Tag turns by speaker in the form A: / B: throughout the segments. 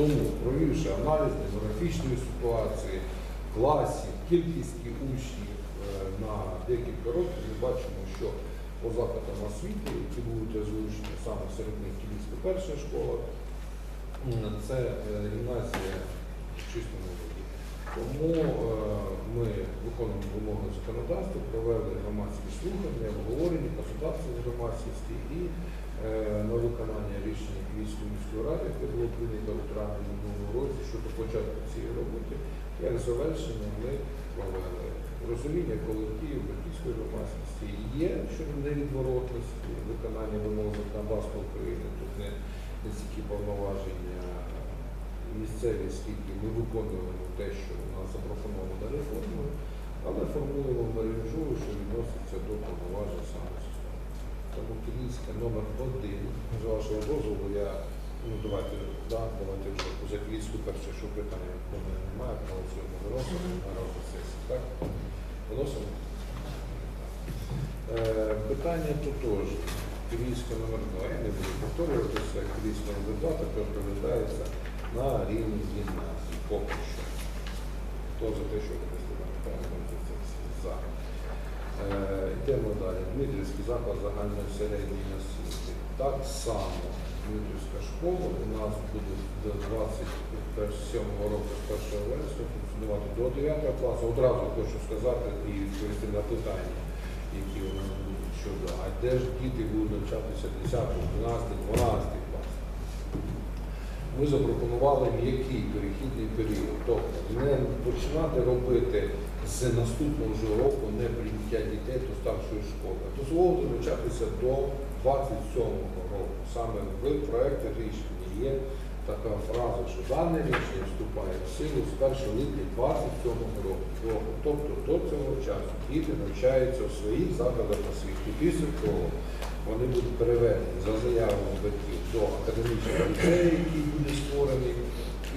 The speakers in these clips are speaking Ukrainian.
A: Тому, провівши аналіз демографічної ситуації, класів, кількості учнів е, на декілька років, ми бачимо, що по закладам освіти, які будуть озвучені саме серед них Київська перша школа, це е, гімназія в чистому виді. Тому е, ми виконуємо вимоги законодавства, провели громадські слухання, обговорення, консультації з громадськості на виконання рішення Київської міської ради, яке було прийнято у травні минулого році щодо початку цієї роботи, як завершення ми провели розуміння колективів батьківської громадськості є щодо невідворотності виконання вимог законодавства України. Тут не, стільки повноваження місцеві, скільки ми виконуємо те, що нас запропоновано реформою, але формуємо мережу, що відноситься до повноважень саме Київська номер один, з вашого дозволу, я ну давайте, да, давайте вже за Київську перше, що питання мене немає, сьогодні виносимо на розгляд сесії. Так? Виносимо? Е, питання тотож. Київська номер 2, я не буду повторюватися, Київська номер 2 також розглядається на рівні гімназії поки що. Хто за те, що представляє за. Е, Йдемо далі. Дмитрівський заклад загальної середньої освіти. Так само Дмитрівська школа у нас буде до 27 року з 1 вересня функціонувати до 9 класу. Одразу хочу сказати і відповісти на питання, які у нас будуть щодо, а де ж діти будуть навчатися 10, 12, 12 клас. Ми запропонували м'який перехідний період, тобто не починати робити з наступного вже року не прийняття дітей до старшої школи, дозволити навчатися до 27-го року. Саме в проєкті рішення є така фраза, що дане рішення вступає в силу з 1 липня 27-го року. Тобто до цього часу діти навчаються в своїх закладах освіти. Після того вони будуть переведені за заявами батьків до академічного ліцею, який буде створений,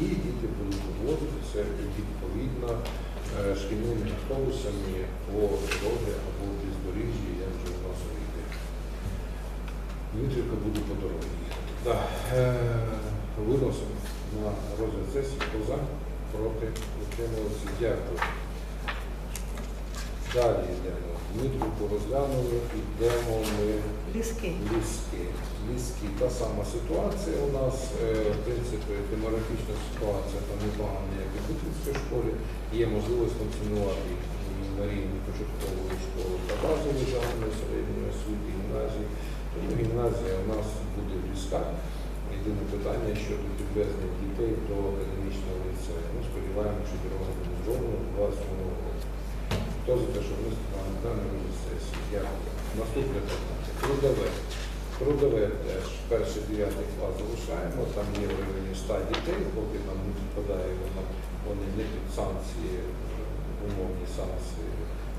A: і діти будуть вивозитися відповідно шкільними автобусами по дорозі або в бездоріжжі, я вже у нас вийде. Дмитрівка буде по дорозі. їхати. Е, Виносимо на розгляд сесії, хто за, проти, утрималися. Дякую. Далі йдемо. Дмитрівку розглянули, йдемо ми
B: Ліски.
A: Ліски. Ліски. Та сама ситуація у нас, е, в принципі, демографічна ситуація там непогана, як і в Бутівській школі. Є можливість функціонувати на рівні початкової школи та базової загальної середньої освіти, гімназії. Тому гімназія у нас буде в лісках. Єдине питання щодо підвезення дітей до академічного ліцею. Ми сподіваємося, що дорога буде зроблена в 27 році. Хто за те, що внести на даному сесії? Дякую. Наступне питання. Трудове. Трудове теж перший дев'ятий клас залишаємо, там є в районі 100 дітей, поки там не підпадає вони не під санкції, умовні санкції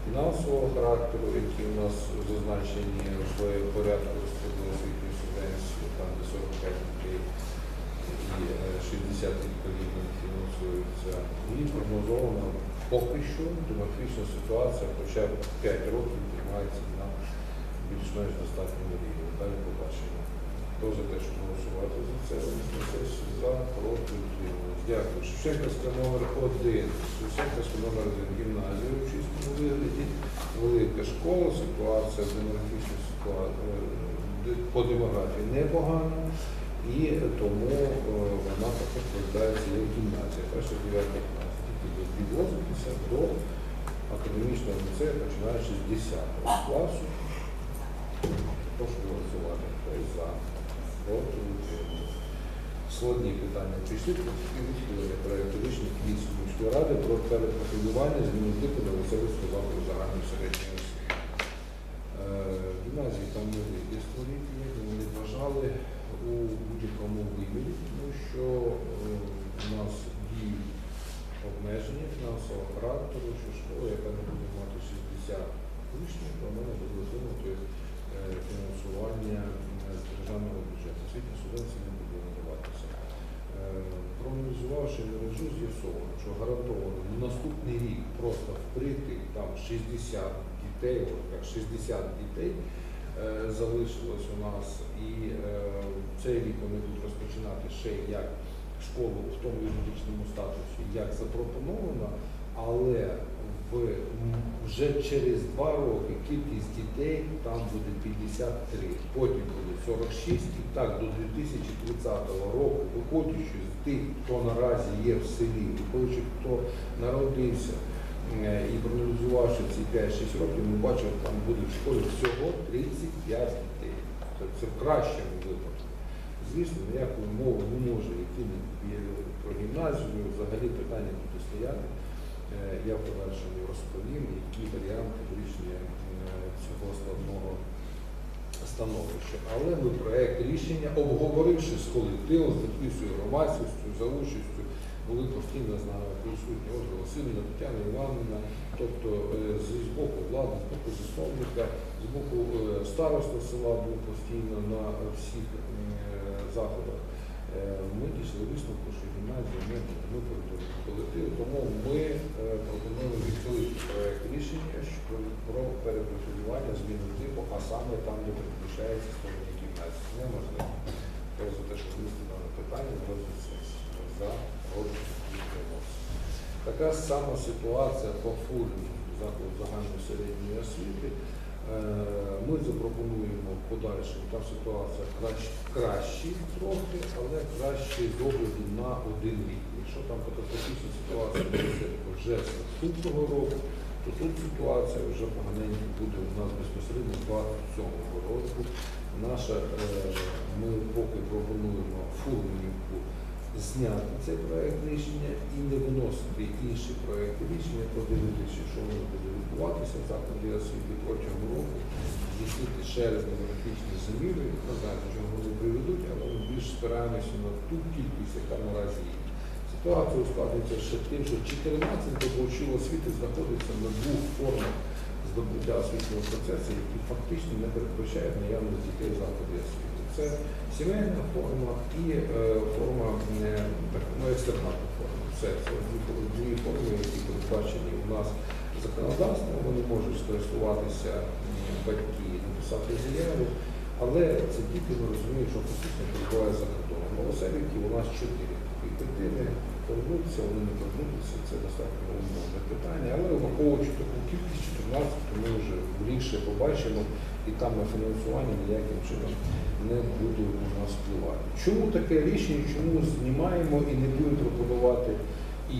A: фінансового характеру, які у нас зазначені в порядку освітньої субвенції, там де 45 дітей і е, 60 відповідно фінансуються. І прогнозовано поки що демографічна ситуація, хоча б 5 років тримається на більш-менш достатньому рівні. Далі побачимо. Хто за те, щоб голосувати за це, за, проти, утримались. Дякую. Шевченківська номер 1. Шевченківська номер 1. Гімназія в чистому вигляді. Велика школа, ситуація, демографічна ситуація по демографії непогана. І тому е, вона також розглядається як гімназія. Перша 9 Діти до академічного ліцею, починаючи з 10 класу. Прошу голосувати. Хто за? Проти утримались. Складні питання пішли, і проєкту рішення Київської міської ради про перепрофілювання зміни типу на веселицького закладу загальної середньої освіти. Е, Гімназії там не вийде створити, вони вважали у будь-якому вимірі, тому що е, у нас діють обмеження фінансового характеру, що школа, яка не буде мати 60 учнів, то вона не буде отримати е, фінансування е, з державного бюджету. Освітня субвенція не буде надаватися. Е, Проаналізувавши з'ясовано, що гарантовано на наступний рік просто впритик там 60 дітей, от як 60 дітей е, залишилось у нас, і е, цей рік вони будуть розпочинати ще як школу в тому юридичному статусі, як запропоновано, але вже через два роки кількість дітей там буде 53, потім буде 46 і так до 2030 року, виходячи з тих, хто наразі є в селі, виходячи, хто народився е, і проаналізувавши ці 5-6 років, ми бачимо, там буде в школі всього 35 дітей. Тобто це в кращому випадку. Звісно, ніякої мови не може йти про гімназію, взагалі питання буде стояти. Е, Я в подальшому розповім, які варіанти вирішення е, цього складного становища. Але ми проект рішення, обговоривши з колективом, з підписою громадськістю, за участю, були постійно з нами присутні Ольга Васильівна, Тетяна Івановна, тобто е, з боку влади, з боку засновника, з боку староста села був постійно на всіх заходах. Е, Ми дійшли висновку, що гімназія не. Ми колективу, тому ми е, пропонуємо відхилити проект рішення про перепрофілювання зміни типу, а саме там, де передбачається створення гімназії. Неможливо. Хто за те, що винести дане питання на розгляд сесії. За відповідальності. Така сама ситуація по формі закладу загальної середньої освіти. Е, Ми запропонуємо в подальшому, там ситуація краще, кращі трохи, але краще з на один рік. Якщо там катастрофічна ситуація буде вже з наступного року, то тут ситуація вже поганенька буде у нас безпосередньо з 27 року. Наша, е, ми поки пропонуємо Фурманівку зняти цей проект рішення і не виносити інші проекти рішення, подивитися, що воно буде відбуватися в закладі освіти протягом року, здійснити ще раз демографічні заміри, знаю, до чого вони приведуть, але ми більш спираємося на ту кількість, яка наразі є. Ситуація ускладнюється ще тим, що 14 добувачів освіти знаходиться на двох формах здобуття освітнього процесу, які фактично не передбачають наявність дітей в закладі освіти. Це сімейна форма і е, форма ну, екстернатна форма. Все це дві, форми, які передбачені у нас законодавством. Вони можуть скористуватися батьки, написати заяву, але це діти ми розуміємо, що фактично перебувають за кордоном. Новоселівки у нас чотири такі дитини. Повернутися, вони не повернутися, це достатньо умовне питання. Але враховуючи таку кількість 14, ми вже більше побачимо, і там на фінансування ніяким чином не буде у нас впливати. Чому таке рішення, чому знімаємо і не будемо пропонувати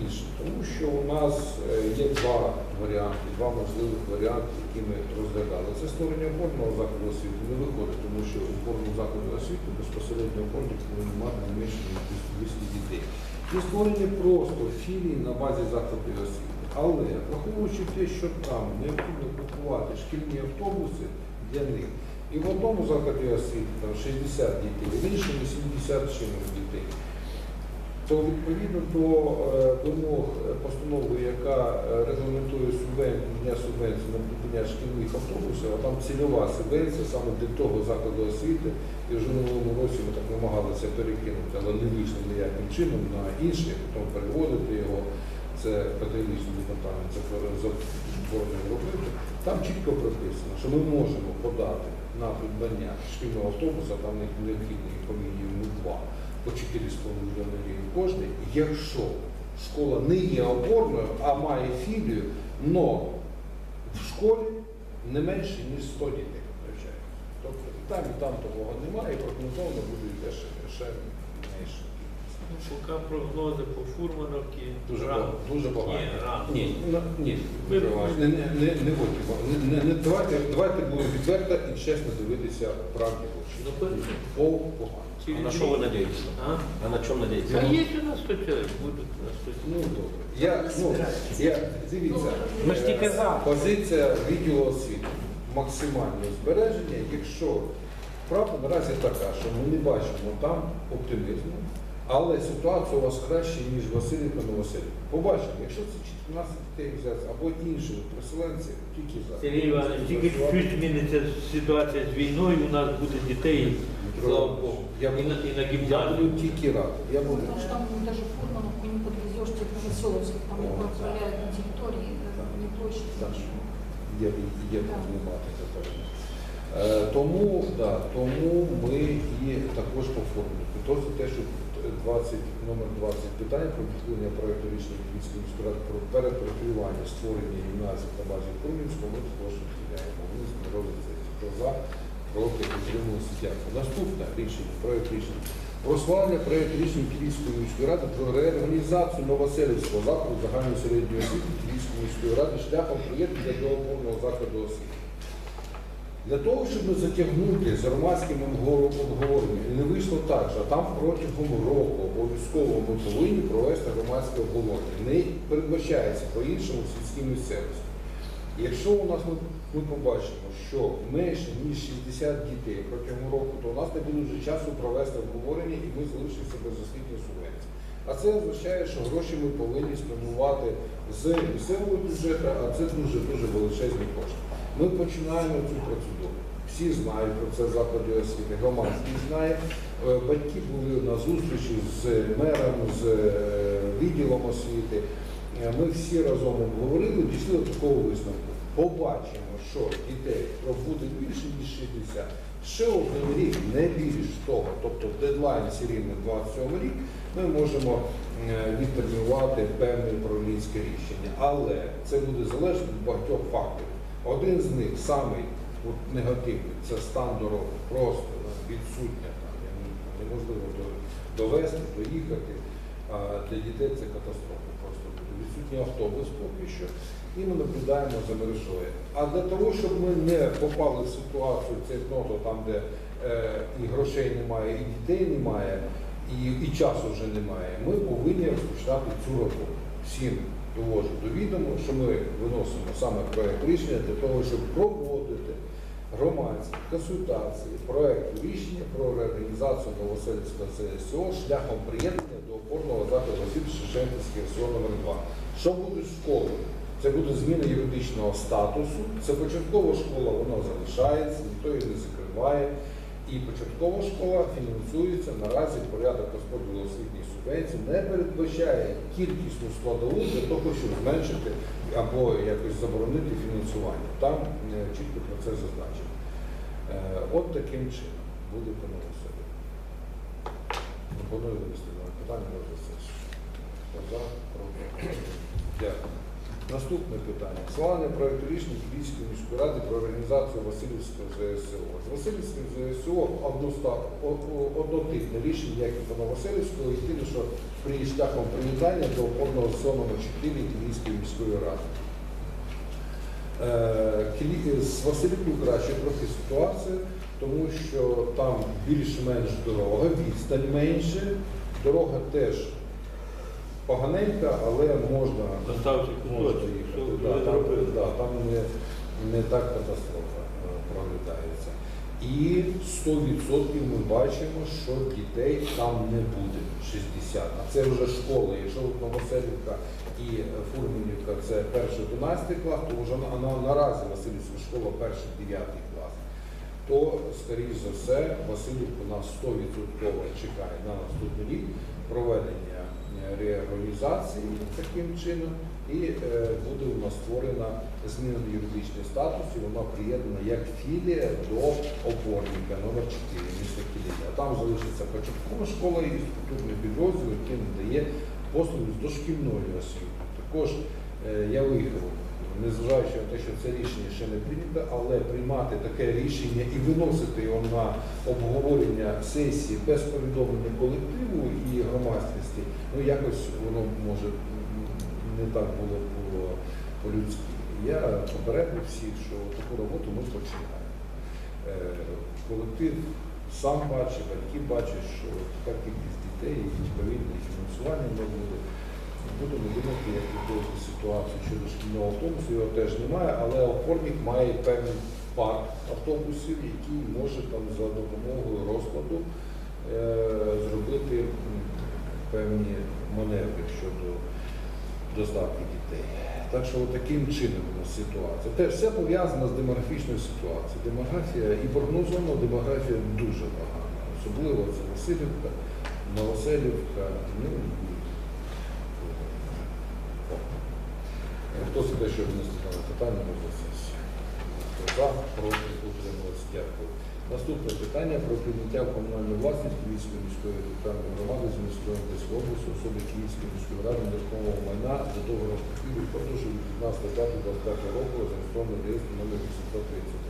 A: інше? Тому що у нас е, є два варіанти, два можливих варіанти, які ми розглядали. Це створення опорного закладу освіти не виходить, тому що опорного закладу освіти безпосередньо опорник повинен мати не менше ніж 200 дітей. І створення просто філії на базі закладів освіти. Але враховуючи те, що там необхідно купувати шкільні автобуси для них, і в одному закладі освіти там 60 дітей, в іншому 70 чимось дітей, то відповідно до е, вимог е, постанови, яка е, регламентує субвенцію, дня на придбання шкільних автобусів, а там цільова субвенція саме для того закладу освіти, і вже в минулому році ми так намагалися перекинути, але не вийшло ніяким чином на інші, потім переводити його. Це педагогічний департамент, це заборонено робити. Там чітко прописано, що ми можемо подати на придбання шкільного автобуса, там необхідно по мінімуму два, по 4,5 мільйони гривень кожний, якщо школа не є опорною, а має філію, але в школі не менше, ніж 100 дітей навчається. Тобто там, і там такого немає, і прогнозовано буде ще менше.
B: Ну, Поки прогнози по Фурмановці.
A: Дуже
B: рано.
A: багато. Дуже багато.
B: Ні.
A: Ні, ну, ні,
B: Ви-
A: не, не, не, не, будьте, не, не, не, давайте, давайте будемо відверто і чесно дивитися правді в очі.
B: Ну.
A: Пол погано.
B: Через
C: А на что вы надеетесь?
B: А?
C: А на чем надеетесь?
B: А є у нас 100 чоловік, будуть на 100
A: Ну добре. Я, ну, я, дивіться,
C: Ми ж тільки
A: е,
C: за.
A: позиція відділу освіти максимальне збереження, якщо правда наразі така, що ми не бачимо там оптимізму, але ситуація у вас краще, ніж Васильівка Новоселівка. Побачимо, якщо це 14 дітей взяти або інші переселенці, тільки за.
B: Сергій Іванович, тільки чуть зміниться ситуація з війною, у нас буде дітей, слава Богу.
A: Я
B: і на, і на
A: Я буду тільки радий. Я буду.
D: Потому что там даже Фурмановку не подвезешь, тебе там
A: О,
D: его на территории, не площадь.
A: Так.
D: Так.
A: проблематика певна. Е, тому, да, тому ми і також по формі. То за те, щоб 20, номер 20 питання про відхилення проекту рішення Київської міської ради про перепрофілювання створення гімназії та базі Курмінського. Ми також відхиляємо. Вони з розгляд. Хто за, проти, підтримується. Дякую. Наступне рішення, проект рішення. Про схвалення проект рішення Київської міської ради про реорганізацію Новоселівського закладу загальної середньої освіти Київської міської ради шляхом приєднання до повного закладу освіти. Для того, щоб не затягнути з громадським обговоренням, і не вийшло так, що там протягом року обов'язково ми повинні провести громадське обговорення. Не передбачається по-іншому в сільській місцевості. Якщо у нас ми, ми побачимо, що менше ніж 60 дітей протягом року, то у нас не буде вже часу провести обговорення і ми залишимося без освітньої субвенції. А це означає, що гроші ми повинні спрямувати з місцевого бюджету, а це дуже дуже величезні кошти. Ми починаємо цю процедуру. Всі знають про це заклади освіти, громадськість знає. Е, Батьки були на зустрічі з мером, з е, відділом освіти. Е, Ми всі разом обговорили, дійшли до такого висновку. Побачимо, що дітей буде більше ніж 60. Ще один рік, не більш того. Тобто дедлайн все рівно 27 рік, ми можемо відтермінувати певне управлінське рішення. Але це буде залежати від багатьох факторів. Один з них самий от, негативний це стан дороги, просто е, відсутня там. Неможливо довести, доїхати. А для дітей це катастрофа. Просто відсутній автобус поки що. І ми наблюдаємо за мережою. А для того, щоб ми не попали в ситуацію цейтноту, там, де е, і грошей немає, і дітей немає, і, і часу вже немає, ми повинні розпочинати цю роботу. Всім довожу до відомо, що ми виносимо саме проект рішення для того, щоб проводити громадські консультації проекту рішення про реорганізацію Новоселівського ЗСО шляхом приєднання до опорного закладу освіти Шевченківський СО номер 2 Що буде з школою? Це буде зміна юридичного статусу. Це початкова школа, вона залишається, ніхто її не закриває. І початкова школа фінансується наразі порядок розподілу освітньої субвенції не передбачає кількісну складову для того, щоб зменшити або якось заборонити фінансування. Там е, чітко про це зазначено. Е, От таким чином буде по новосилі. Пропоную винести питання сесію. За, проти. Дякую. Наступне питання. Схвалення проекту рішення Київської міської ради про організацію Васильівського ЗСО. З Васильівським ЗСО однотипне рішення, як і по Новоселівського, єдине, що при шляхом приєднання до опорного ЗСО номер 4 Київської міської ради. Е, З Василівкою краще трохи ситуація, тому що там більш-менш дорога, відстань менше, дорога теж поганенька, але можна
B: кусочок.
A: їхати, да, там,
B: зробили?
A: да, там не, не так катастрофа е, проглядається. І 100% ми бачимо, що дітей там не буде 60. А це вже школа. Якщо от Новоселівка і е, Фурманівка це перший 11 клас, то вже на, на, наразі Васильівська школа перший 9 клас. То, скоріш за все, Васильівку нас 100% чекає на наступний рік проведення реорганізації таким чином, і е, буде нас створена зміна юридичний статус, і вона приєднана як філія до опорника номер 4 міста Кілія. Там залишиться початкова школа і структурний підрозділ, який надає послуги з дошкільної освіти. Також е, я виїхав, незважаючи на те, що це рішення ще не прийнято, але приймати таке рішення і виносити його на обговорення сесії без повідомлення колективу і громадськості, ну якось воно може не так було по- по-людськи. Я попередив всіх, що таку роботу ми починаємо. Е, Колектив сам бачить, батьки бачать, що така кількість дітей і відповідне фінансування не буде. Будемо думати, як відбувати ситуацію щодо шкільного автобусу, його теж немає, але опорник має певний парк автобусів, який може там за допомогою розкладу е, зробити певні маневри щодо доставки дітей. Так що таким чином у нас ситуація. Теж все пов'язано з демографічною ситуацією. Демографія і прогнозована демографія дуже погана. Особливо це Васильівка, Новоселівка, ну і О. Хто за те, що внести дане питання на сесію? Хто за, проти, утрималися. Дякую. Наступне питання про прийняття в комунальну власність Київської міської територіальної громади з міської Одеської області особи Київської міської ради нерухомого майна до договору купівлі продажу від 15.05.25 року за реєстрований реєстр номер 830.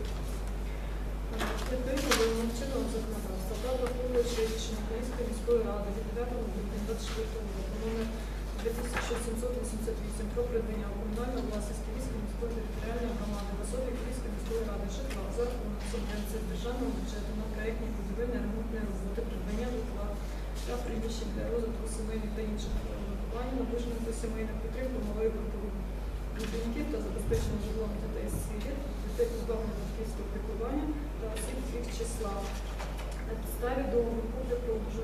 D: Відповідно до чинного законодавства та враховуючи рішення Київської міської ради від 9 грудня 24 року номер 2788 про придбання у комунальну власність Київської міської територіальної громади в особі Київської міської ради житла за рахунок субвенції державного бюджету на проєктні будівельні ремонтні роботи, придбання житла та приміщень для розвитку сімейних та інших форм виховання, наближених до сімейних підтримки малої групових будинків та забезпечення житлом дітей з сиріт, дітей позбавлених батьківського піклування та осіб з їх числа. На підставі договору куплі продажу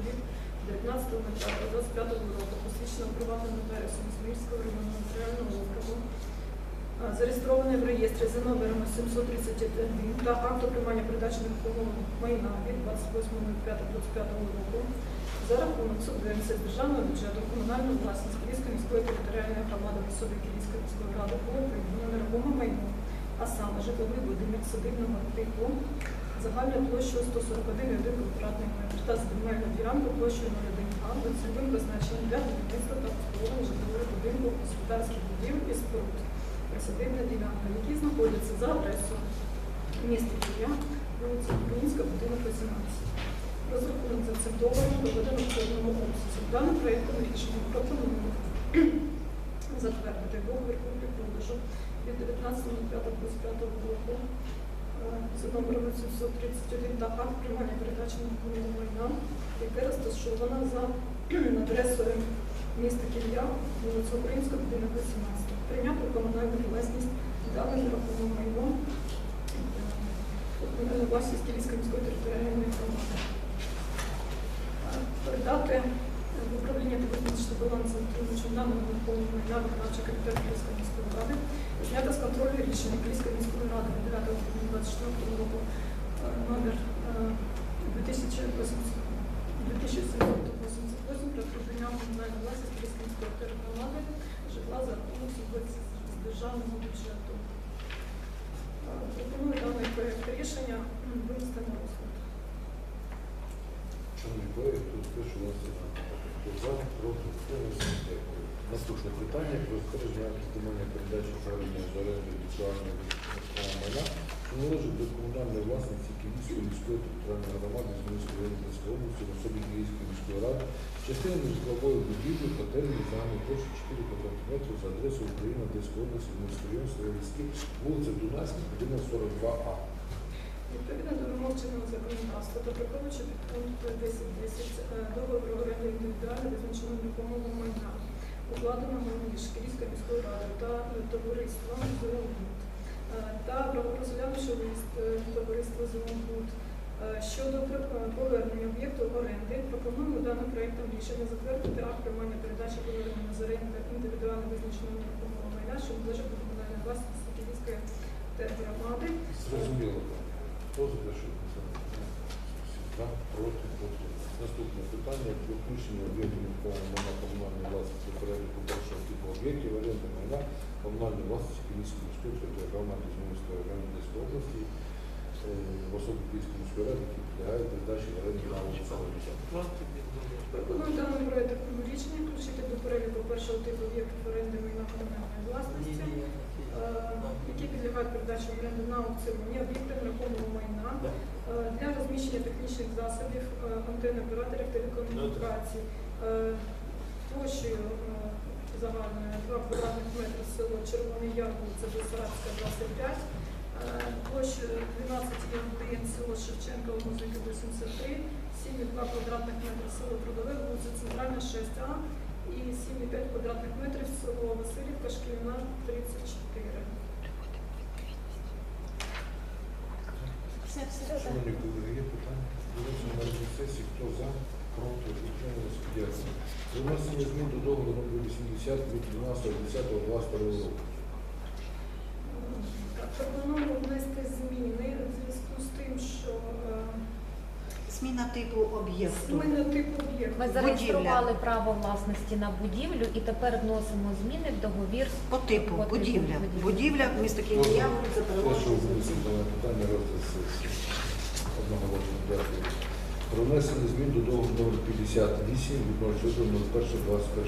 D: 19.05.25 року посвідченого приватним нотаріусом Смільського районного нотаріального округу, зареєстрований в реєстрі за номером 731 та акту приймання передачі нерухомого майна від 28.05.25 року за рахунок субвенції з державного бюджету в комунальну власність Київської міської територіальної громади в особі Київської міської ради було придбано нерухоме майно, а саме житловий будинок садибного типу загальною площею 141,1 квадратний метр та земельну ділянку площею 0,1 га доцільовим призначенням для будівництва та обслуговування житлового будинку господарських будівель і споруд. Присадибна ділянка, які знаходяться за адресою міста Києва, вулиця Українська, будинок 18. Розрахунок за цим договором доведено в повному обсязі. Даним проєктом рішення пропонуємо затвердити договір куплі-продажу від 19.05.25 року за номером 731 та акт приймання передачі нерухомого майна, яке розташовано за адресою міста Кілля, вулиця Українська, будинок 18. Прийняти комунальну власність дане нерухоме майно е, власність Київської міської територіальної громади. Е, Передати управління та визначити баланс утримувачем даного нерухомого майна виконавча комітет Київської міської ради, зняти з контролю рішення Київської міської ради від 9 грудня 24 року е, номер е, 2788 про придбання в комунальну власність Київської міської територіальної громади житла за рахунок субвенції з державного бюджету. Е, Пропоную даний проєкт рішення винести на розгляд.
A: Шановні колеги, тут те, що у нас Хто за, проти. Наступне питання про збереження активної передачі проведення з оренди майна, що належить до комунальної власності Київської міської територіальної громади з Мінської Рівненської області в особі Київської міської ради, частини житлової будівлі, котельні, загальної площі 4 квадратних метри за адресою Україна, Одеської області, Мінської район, Стрілецький, вулиця Дунайська, будинок 42А.
D: Відповідно до вимог чинного законодавства та враховуючи підпункт 10.10 е, договору оренди індивідуально визначеного нерухомого майна, укладеного між Київською міською радою та е, товариством «Зеленбуд». Та розглянувши лист е, товариства «Зеленбуд» щодо повернення об'єкту оренди, пропонуємо даним проєктом рішення затвердити акт приймання передачі повернення з оренди індивідуально визначеного нерухомого майна, що належить до комунальної власності Київської тергромади.
A: Зрозуміло. Хто за те, що це? За, проти, проти. Наступне питання про включення об'єктів нерухомого майна комунальної власності до переліку першого типу об'єктів оренди майна комунальної власності Київської міської територіальної громади Змінської району Одеської області е, в особі Київської міської ради, які підлягають передачі в оренду на аукціоні.
D: Пропоную даний проєкт рішення включити до переліку першого типу об'єктів оренди майна комунальної власності, е, які підлягають передачі в оренду на аукціоні, об'єкти нерухомого майна. Е, для розміщення технічних засобів, е, антенн операторів телекомунікацій е, площею е, загальною 2 квадратних метри село Червоний Яр, вулиця Бесарабська, 25, е, площею 12,1 село Шевченка, Музики 83, 7,2 квадратних метри село Трудове, вулиця Центральна 6А і 7,5 квадратних метрів село Васильівка, Шкільна 34.
A: Шановні колеги, є питання? Виносимо на розгляд сесії. Хто за, проти, утрималися? Дякую. За внесення змін до договору номер 80 від 12.10.22 року.
D: Так, Пропоную внести зміни в зв'язку з тим, що е,
E: Зміна типу об'єкту.
D: зміна типу об'єкту.
F: Ми зареєстрували право власності на будівлю і тепер вносимо зміни в договір.
E: По типу
F: По типу
E: будівля.
F: будівлі.
E: Будівля місто Києва, вулиця
A: Прошу
E: Переможного.
A: виносити на питання розгляд сесії. Одноголосно. Дякую. Про внесення змін до договору номер 58 від 06.01.21